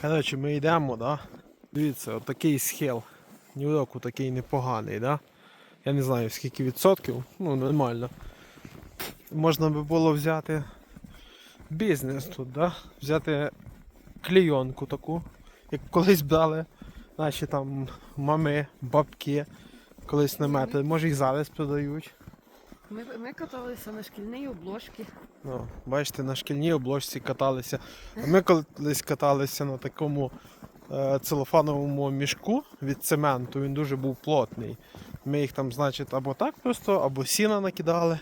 Коротше, ми йдемо, да? Дивіться, отакий схил. Нью-Йорку такий непоганий, да? Я не знаю скільки відсотків, ну нормально. Можна би було взяти бізнес тут, да? Взяти клейонку таку, як колись брали наші там мами, бабки, колись намети. Може їх зараз продають. Ми, ми каталися на шкільній обложці. Ну, бачите, на шкільній обложці каталися. А ми колись каталися на такому е, целофановому мішку від цементу. Він дуже був плотний. Ми їх там, значить, або так просто, або сіна накидали.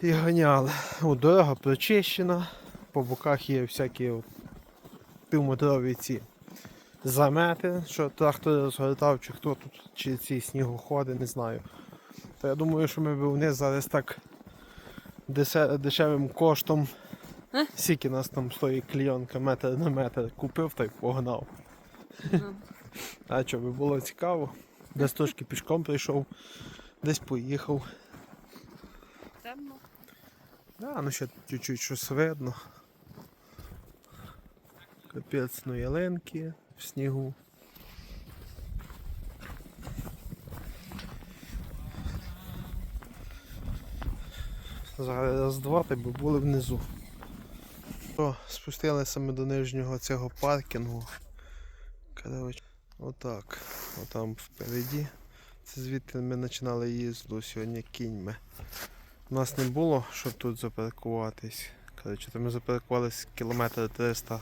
І ганяли. О, дорога прочищена. По боках є всякі півметрові ці замети, що трактор розгортав, чи хто тут, чи ці снігоходи, не знаю. Та я думаю, що ми б вниз зараз так дешевим коштом. Е? Скільки нас там стоїть клійонка метр на метр купив та й погнав. А що, би було цікаво? Десь трошки пішком прийшов, десь поїхав. Темно. А, ну ще чуть-чуть щось видно. Капець ну ялинки в снігу. Зараз раз-два та би були внизу. О, спустилися ми до нижнього цього паркінгу. Коротше, отак. Отам впереді. Це звідти ми починали їзду сьогодні кіньми. У нас не було, щоб тут запаркуватись. Коротше, то ми запаркувалися кілометр 300.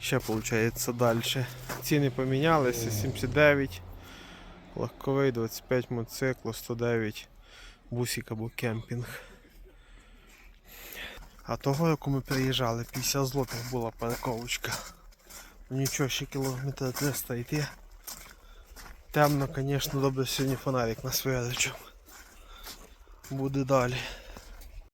Ще виходить далі. Ціни помінялися, 79. Легковий 25 мотоциклу, 109 бусик або кемпінг. А того, яку ми приїжджали, 50 злотих була парковочка. Ну Нічого, ще кілометр 300 йти. Темно, звісно, добре сьогодні фонарик нас виручив. Буде далі.